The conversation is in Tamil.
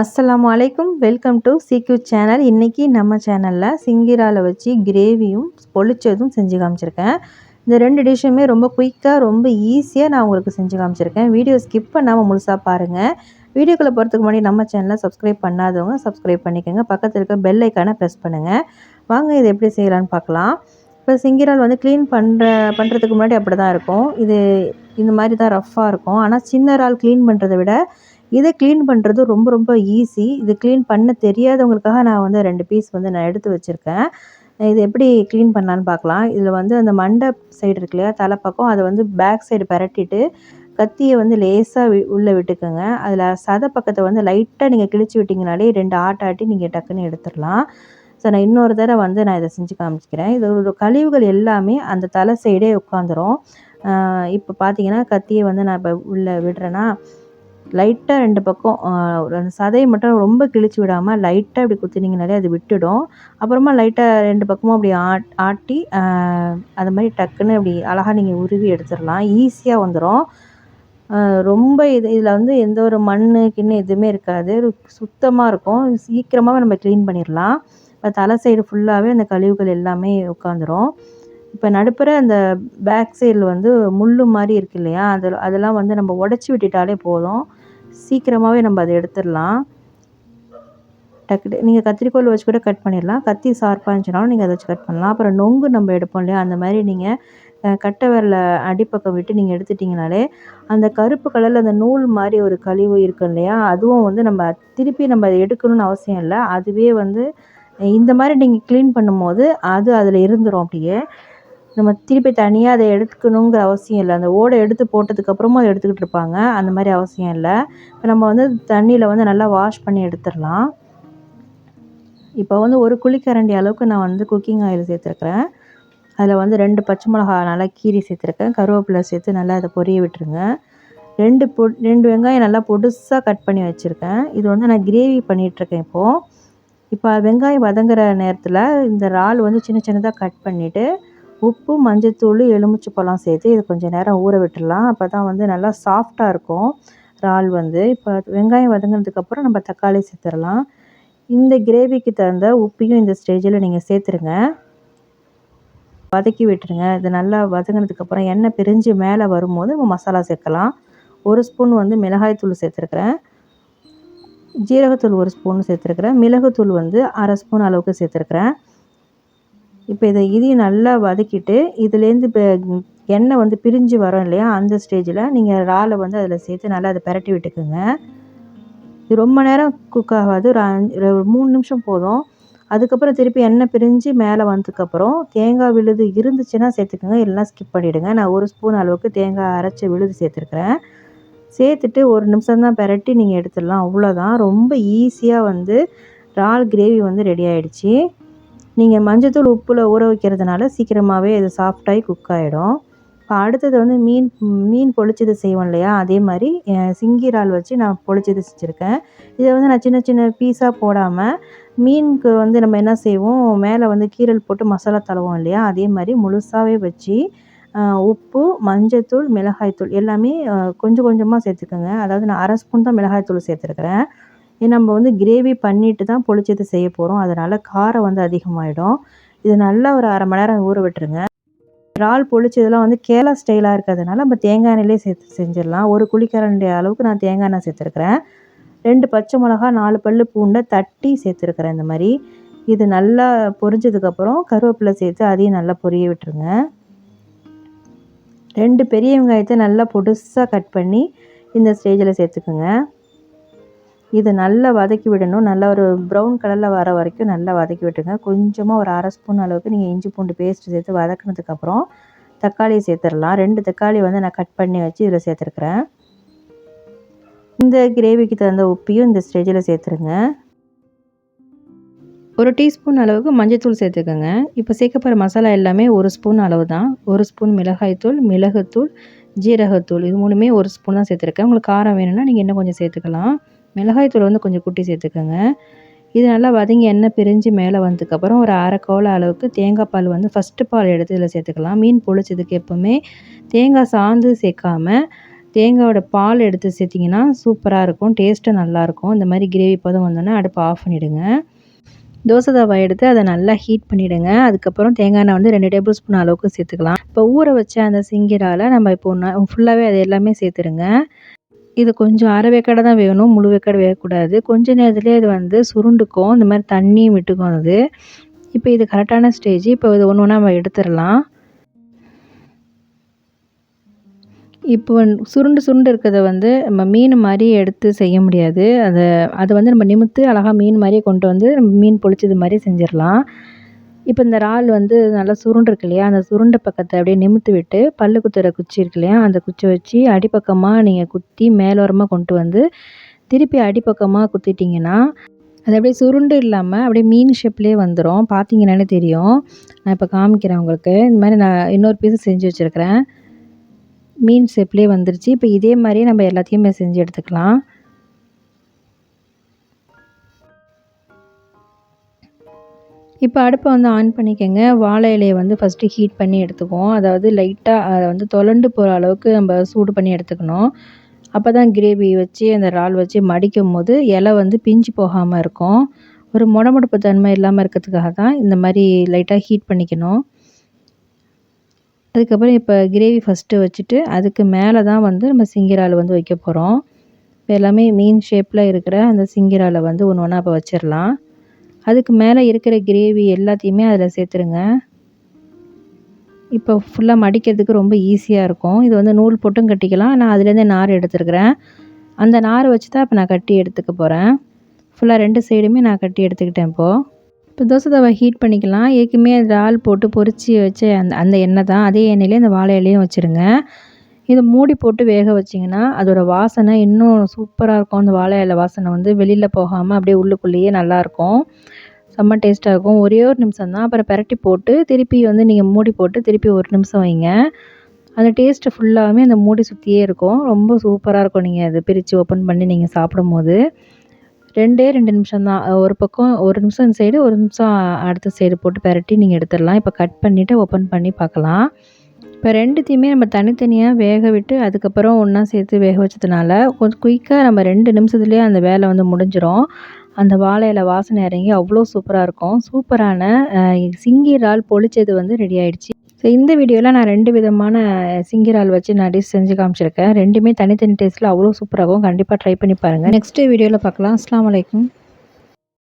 அஸ்லாம் வலைக்கும் வெல்கம் டு சிக்யூ சேனல். இன்றைக்கி நம்ம சேனலில் சிங்கிரால வச்சு கிரேவியும் பொளிச்சதும் செஞ்சு காமிச்சிருக்கேன். இந்த ரெண்டு டிஷ்ஷுமே ரொம்ப குயிக்காக ரொம்ப ஈஸியாக நான் உங்களுக்கு செஞ்சு காமிச்சிருக்கேன். வீடியோ ஸ்கிப் பண்ணாமல் முழுசாக பாருங்கள் வீடியோக்குள்ளே போகிறதுக்கு முன்னாடி நம்ம சேனலை சப்ஸ்கிரைப் பண்ணாதவங்க சப்ஸ்கிரைப் பண்ணிக்கோங்க. பக்கத்தில் இருக்க பெல் ஐக்கானை ப்ரெஸ் பண்ணுங்கள் வாங்க இது எப்படி செய்யலான்னு பார்க்கலாம். இப்போ சிங்கிரால் வந்து க்ளீன் பண்ணுற பண்ணுறதுக்கு முன்னாடி அப்படி தான் இருக்கும். இது இந்த மாதிரி தான் ரஃப்பாக இருக்கும். ஆனால் சின்ன இறால் க்ளீன் பண்ணுறதை விட இதை க்ளீன் பண்ணுறது ரொம்ப ரொம்ப ஈஸி இது க்ளீன் பண்ண தெரியாதவங்களுக்காக நான் வந்து ரெண்டு பீஸ் வந்து நான் எடுத்து வச்சுருக்கேன். இது எப்படி க்ளீன் பண்ணலான்னு பார்க்கலாம். இதில் வந்து அந்த மண்டை சைடு இருக்கு இல்லையா தலைப்பக்கம் அதை வந்து பேக் சைடு பரட்டிட்டு கத்தியை வந்து லேசாக வி உள்ளே விட்டுக்கோங்க. அதில் சதை பக்கத்தை வந்து லைட்டாக நீங்கள் கிழிச்சு விட்டிங்கனாலே ரெண்டு ஆட்டாட்டி நீங்கள் டக்குன்னு எடுத்துடலாம். ஸோ நான் இன்னொரு தடவை வந்து நான் இதை செஞ்சு காமிச்சிக்கிறேன் இதோட கழிவுகள் எல்லாமே அந்த தலை சைடே உட்காந்துரும் இப்போ பார்த்தீங்கன்னா கத்தியை வந்து நான் இப்போ உள்ளே விடுறேன்னா லைட்டாக ரெண்டு பக்கம் அந்த சதையை மட்டும் ரொம்ப கிழிச்சு விடாமல் லைட்டாக இப்படி குத்தினீங்கனாலே அது விட்டுடும். அப்புறமா லைட்டாக ரெண்டு பக்கமும் அப்படி ஆட் ஆட்டி அது மாதிரி டக்குன்னு அப்படி அழகாக நீங்கள் உருவி எடுத்துடலாம். ஈஸியாக வந்துடும் ரொம்ப இது இதில் வந்து எந்த ஒரு மண் கிண்ணு எதுவுமே இருக்காது. சுத்தமாக இருக்கும். சீக்கிரமாகவே நம்ம க்ளீன் பண்ணிடலாம். இப்போ தலை சைடு ஃபுல்லாகவே அந்த கழிவுகள் எல்லாமே உட்காந்துரும் இப்போ நடுப்புற அந்த பேக் சைடில் வந்து முள் மாதிரி இருக்கு இல்லையா? அதில் அதெல்லாம் வந்து நம்ம உடச்சி விட்டுட்டாலே போதும். சீக்கிரமாகவே நம்ம அதை எடுத்துடலாம். டக்கு நீங்கள் கத்திரிக்கோல் வச்சு கூட கட் பண்ணிடலாம். கத்தி ஷார்ப்பாக இருந்துச்சுனாலும் நீங்கள் அதை வச்சு கட் பண்ணலாம். அப்புறம் நொங்கு நம்ம எடுப்போம் இல்லையா? அந்த மாதிரி நீங்கள் கட்டை விரல அடிப்பக்கம் விட்டு நீங்கள் எடுத்துட்டிங்கனாலே அந்த கருப்பு கலரில் அந்த நூல் மாதிரி ஒரு கழிவு இருக்கும் இல்லையா? அதுவும் வந்து நம்ம திருப்பி நம்ம அதை எடுக்கணும்னு அவசியம் இல்லை. அதுவே வந்து இந்த மாதிரி நீங்கள் க்ளீன் பண்ணும்போது அது அதில் இருந்துடும் அப்படியே. நம்ம திருப்பி தனியாக அதை எடுக்கணுங்கிற அவசியம் இல்லை. அந்த ஓடை எடுத்து போட்டதுக்கப்புறமும் அதை எடுத்துக்கிட்டு இருப்பாங்க. அந்த மாதிரி அவசியம் இல்லை. இப்போ நம்ம வந்து தண்ணியில் வந்து நல்லா வாஷ் பண்ணி எடுத்துடலாம். இப்போ வந்து ஒரு குழிக்கரண்டி அளவுக்கு நான் வந்து குக்கிங் ஆயில் சேர்த்துருக்குறேன். அதில் வந்து ரெண்டு பச்சை மிளகா நல்லா கீரி சேர்த்துருக்கேன். கருவேப்பிலை சேர்த்து நல்லா அதை பொரிய விட்டுருங்க. ரெண்டு பொ ரெண்டு வெங்காயம் நல்லா பொடுசாக கட் பண்ணி வச்சுருக்கேன். இது வந்து நான் கிரேவி பண்ணிகிட்ருக்கேன் இப்போது இப்போ. வெங்காயம் வதங்குற நேரத்தில் இந்த இறால் வந்து சின்ன சின்னதாக கட் பண்ணிவிட்டு உப்பு மஞ்சத்தூள் எலுமிச்சைப்பழம் சேர்த்து இது கொஞ்சம் நேரம் ஊற விட்டுடலாம். அப்போ தான் வந்து நல்லா சாஃப்டாக இருக்கும். இறால் வந்து இப்போ வெங்காயம் வதங்கினதுக்கப்புறம் நம்ம தக்காளி சேர்த்துடலாம். இந்த கிரேவிக்கு தகுந்த உப்பையும் இந்த ஸ்டேஜில் நீங்கள் சேர்த்துருங்க. வதக்கி விட்டுருங்க. இது நல்லா வதங்கினதுக்கப்புறம் எண்ணெய் பிரிஞ்சு மேலே வரும்போது நம்ம மசாலா சேர்க்கலாம். ஒரு ஸ்பூன் வந்து மிளகாய்த்தூள் சேர்த்துருக்குறேன். ஜீரகத்தூள் ஒரு ஸ்பூன் சேர்த்துருக்குறேன். மிளகுத்தூள் வந்து அரை ஸ்பூன் அளவுக்கு சேர்த்துருக்குறேன். இப்போ இதை இதையும் நல்லா வதக்கிட்டு இதுலேருந்து இப்போ எண்ணெய் வந்து பிரிஞ்சு வரும் இல்லையா அந்த ஸ்டேஜில் நீங்கள் இறாலை வந்து அதில் சேர்த்து நல்லா அதை பரட்டி விட்டுக்குங்க. இது ரொம்ப நேரம் குக் ஆகாது ஒரு அஞ்சு மூணு நிமிஷம் போதும். அதுக்கப்புறம் திருப்பி எண்ணெய் பிரிஞ்சு மேலே வந்ததுக்கப்புறம் தேங்காய் விழுது இருந்துச்சுன்னா சேர்த்துக்கோங்க இல்லைனா ஸ்கிப் பண்ணிவிடுங்க நான் ஒரு ஸ்பூன் அளவுக்கு தேங்காய் அரைச்சி விழுது சேர்த்துருக்குறேன். சேர்த்துட்டு ஒரு நிமிஷம் தான் பெரட்டி நீங்கள் எடுத்துடலாம் அவ்வளோதான். ரொம்ப ஈஸியாக வந்து இறால் கிரேவி வந்து ரெடி ஆகிடுச்சி நீங்கள் மஞ்சத்தூள் உப்பில் ஊற வைக்கிறதுனால சீக்கிரமாகவே இது சாஃப்டாகி குக் ஆகிடும் இப்போ அடுத்தது வந்து மீன் மீன் பொளிச்சது செய்வோம் இல்லையா? அதே மாதிரி சிங்கி இறால் வச்சு நான் பொளிச்சது செஞ்சுருக்கேன். இதை வந்து நான் சின்ன சின்ன பீஸாக போடாமல் மீனுக்கு வந்து நம்ம என்ன செய்வோம்? மேலே வந்து கீரல் போட்டு மசாலா தழுவோம் இல்லையா? அதே மாதிரி முழுசாகவே வச்சு உப்பு மஞ்சத்தூள் மிளகாய்த்தூள் எல்லாமே கொஞ்சம் கொஞ்சமாக சேர்த்துக்கோங்க. அதாவது நான் அரை ஸ்பூன் தான் மிளகாய்த்தூள் சேர்த்துருக்குறேன். நம்ம வந்து கிரேவி பண்ணிட்டு தான் பொளிச்சது செய்ய போகிறோம் அதனால் காரம் வந்து அதிகமாகிடும் இது நல்லா ஒரு அரை மணி நேரம் ஊற விட்டுருங்க. இறால் பொளிச்சதெல்லாம் வந்து கேரளா ஸ்டைலாக இருக்கிறதுனால நம்ம தேங்காய் எண்ணெயிலே சேர்த்து செஞ்சிடலாம். ஒரு குழிக்கரண்டி அளவுக்கு நான் தேங்காய் எண்ணெய் சேர்த்துருக்குறேன். ரெண்டு பச்சை மிளகா நாலு பல் பூண்டை தட்டி சேர்த்துருக்குறேன் இந்த மாதிரி. இது நல்லா பொரிஞ்சதுக்கப்புறம் கருவேப்பிலை சேர்த்து அதையும் நல்லா பொரிய விட்டுருங்க. ரெண்டு பெரிய வெங்காயத்தை நல்லா பொடுசாக கட் பண்ணி இந்த ஸ்டேஜில் சேர்த்துக்குங்க. இதை நல்லா வதக்கி விடணும். நல்லா ஒரு ப்ரௌன் கலரில் வர வரைக்கும் நல்லா வதக்கி விட்டுருங்க. கொஞ்சமாக ஒரு அரை ஸ்பூன் அளவுக்கு நீங்கள் இஞ்சி பூண்டு பேஸ்ட் சேர்த்து வதக்கினதுக்கப்புறம் தக்காளியை சேர்த்துடலாம். ரெண்டு தக்காளி வந்து நான் கட் பண்ணி வச்சு இதில் சேர்த்துருக்குறேன். இந்த கிரேவிக்கு தகுந்த உப்பையும் இந்த ஸ்டேஜில் சேர்த்துருங்க. ஒரு டீஸ்பூன் அளவுக்கு மஞ்சத்தூள் சேர்த்துக்கோங்க. இப்போ சேர்க்கப்படுற மசாலா எல்லாமே ஒரு ஸ்பூன் அளவு தான் ஒரு ஸ்பூன் மிளகாய்த்தூள் மிளகுத்தூள் ஜீரகத்தூள் இது மூணுமே ஒரு ஸ்பூன் தான் சேர்த்துருக்கேன். உங்களுக்கு காரம் வேணும்னா நீங்கள் இன்னும் கொஞ்சம் சேர்த்துக்கலாம். மிளகாய்த்தூள் வந்து கொஞ்சம் குட்டி சேர்த்துக்கோங்க. இது நல்லா வதங்கி எண்ணெய் பிரிஞ்சு மேலே வந்ததுக்கப்புறம் ஒரு அரை கோல அளவுக்கு தேங்காய் பால் வந்து ஃபஸ்ட்டு பால் எடுத்து இதில் சேர்த்துக்கலாம். மீன் பொழிச்சதுக்கு எப்போவுமே தேங்காய் சாந்து சேர்க்காம தேங்காயோட பால் எடுத்து சேர்த்திங்கன்னா சூப்பராக இருக்கும் டேஸ்ட்டும் நல்லாயிருக்கும் இந்த மாதிரி கிரேவி பதம் வந்தோன்னே அடுப்பு ஆஃப் பண்ணிவிடுங்க தோசை தவா எடுத்து அதை நல்லா ஹீட் பண்ணிவிடுங்க அதுக்கப்புறம் தேங்காய் எண்ணெய் வந்து ரெண்டு டேபிள் ஸ்பூன் அளவுக்கு சேர்த்துக்கலாம். இப்போ ஊற வச்ச அந்த சிங்கிரால் நம்ம இப்போ ஒன்று ஃபுல்லாகவே அது எல்லாமே சேர்த்துருங்க இது கொஞ்சம் அரை வேக்காடை தான் வேகணும் முழு வேக்காடு வேகக்கூடாது. கொஞ்ச நேரத்துலேயே இது வந்து சுருண்டுக்கும் இந்த மாதிரி தண்ணியும் விட்டுக்கும் அது. இப்போ இது கரெக்டான ஸ்டேஜ். இப்போ இது ஒன்று ஒன்றா நம்ம எடுத்துடலாம். இப்போ சுருண்டு சுருண்டு இருக்கிறத வந்து நம்ம மீன் மாதிரி எடுத்து செய்ய முடியாது. அதை அதை வந்து நம்ம நிமித்து அழகாக மீன் மாதிரியே கொண்டு வந்து நம்ம மீன் பொழிச்சது மாதிரி செஞ்சிடலாம். இப்போ இந்த இறால் வந்து நல்லா சுருண்டு இருக்கு இல்லையா? அந்த சுருண்ட பக்கத்தை அப்படியே நிமித்து விட்டு பல்லு குத்துற குச்சி இருக்கு இல்லையா? அந்த குச்சி வச்சு அடிப்பக்கமாக நீங்கள் குத்தி மேலோரமாக கொண்டு வந்து திருப்பி அடிப்பக்கமாக குத்திட்டிங்கன்னா அது அப்படியே சுருண்டு இல்லாமல் அப்படியே மீன் ஷேப்லேயே வந்துடும் பார்த்தீங்கன்னாலே தெரியும். நான் இப்போ காமிக்கிறேன் உங்களுக்கு. இந்த மாதிரி நான் இன்னொரு பீஸு செஞ்சு வச்சுருக்கிறேன். மீன் ஷேப்லேயே வந்துருச்சு. இப்போ இதே மாதிரியே நம்ம எல்லாத்தையுமே செஞ்சு எடுத்துக்கலாம். இப்போ அடுப்பை வந்து ஆன் பண்ணிக்கோங்க. வாழை இலையை வந்து ஃபஸ்ட்டு ஹீட் பண்ணி எடுத்துக்குவோம். அதாவது லைட்டாக அதை வந்து தொலண்டு போகிற அளவுக்கு நம்ம சூடு பண்ணி எடுத்துக்கணும். அப்போ தான் கிரேவி வச்சு அந்த இறால் வச்சு மடிக்கும் போது இலை வந்து பிஞ்சு போகாமல் இருக்கும். ஒரு முடமுடப்பு தன்மை இல்லாமல் இருக்கிறதுக்காக தான் இந்த மாதிரி லைட்டாக ஹீட் பண்ணிக்கணும். அதுக்கப்புறம் இப்போ கிரேவி ஃபஸ்ட்டு வச்சுட்டு அதுக்கு மேலே தான் வந்து நம்ம சிங்கிரால் வந்து வைக்க போகிறோம் இப்போ எல்லாமே மீன் ஷேப்பில் இருக்கிற அந்த சிங்கிராலை வந்து ஒன்று ஒன்றா இப்போ வச்சிடலாம். அதுக்கு மேலே இருக்கிற கிரேவி எல்லாத்தையுமே அதில் சேர்த்துருங்க. இப்போ ஃபுல்லாக மடிக்கிறதுக்கு ரொம்ப ஈஸியாக இருக்கும். இது வந்து நூல் போட்டும் கட்டிக்கலாம். நான் அதுலேருந்து நார் எடுத்துருக்கிறேன். அந்த நாரை வச்சு தான் இப்போ நான் கட்டி எடுத்துக்க போகிறேன் ஃபுல்லாக ரெண்டு சைடுமே நான் கட்டி எடுத்துக்கிட்டேன் இப்போது இப்போ தோசை தவை ஹீட் பண்ணிக்கலாம். ஏற்கனவே இறால் போட்டு பொறிச்சு வச்ச அந்த அந்த எண்ணெய் தான். அதே எண்ணெயிலே இந்த வாழை இலையும் வச்சுருங்க. இதை மூடி போட்டு வேக வச்சிங்கன்னா அதோடய வாசனை இன்னும் சூப்பராக இருக்கும். அந்த வாழை இலை வாசனை வந்து வெளியில் போகாமல் அப்படியே உள்ளுக்குள்ளேயே நல்லாயிருக்கும் செம்ம டேஸ்ட்டாக இருக்கும். ஒரே ஒரு நிமிஷம் தான். அப்புறம் பெரட்டி போட்டு திருப்பி வந்து நீங்கள் மூடி போட்டு திருப்பி ஒரு நிமிஷம் வைங்க. அந்த டேஸ்ட்டு ஃபுல்லாகவே அந்த மூடி சுற்றியே இருக்கும். ரொம்ப சூப்பராக இருக்கும். நீங்கள் அதை பிரித்து ஓப்பன் பண்ணி நீங்கள் சாப்பிடும்போது. ரெண்டே ரெண்டு நிமிஷம் தான். ஒரு பக்கம் ஒரு நிமிஷம் இந்த சைடு ஒரு நிமிஷம் அடுத்த சைடு போட்டு பெரட்டி நீங்கள் எடுத்துடலாம். இப்போ கட் பண்ணிவிட்டு ஓப்பன் பண்ணி பார்க்கலாம். இப்போ ரெண்டுத்தையுமே நம்ம தனித்தனியாக வேக விட்டு அதுக்கப்புறம் ஒன்றா சேர்த்து வேக வச்சதுனால கொஞ்சம் குயிக்காக நம்ம ரெண்டு நிமிஷத்துலேயே அந்த வேலை வந்து முடிஞ்சிடும் அந்த வாழை இலை வாசனை இறங்கி அவ்வளோ சூப்பராக இருக்கும். சூப்பரான சிங்கி இறால் பொழிச்சது வந்து ரெடி ஆயிடுச்சு. ஸோ இந்த வீடியோவில் நான் ரெண்டு விதமான சிங்கி இறால் வச்சு நான் டிஷ் செஞ்சு காமிச்சிருக்கேன். ரெண்டுமே தனித்தனி டேஸ்ட்டில் அவ்வளோ சூப்பராகவும் கண்டிப்பாக ட்ரை பண்ணி பாருங்கள் நெக்ஸ்ட் வீடியோவில் பார்க்கலாம் அஸ்லாம் வலைக்கம்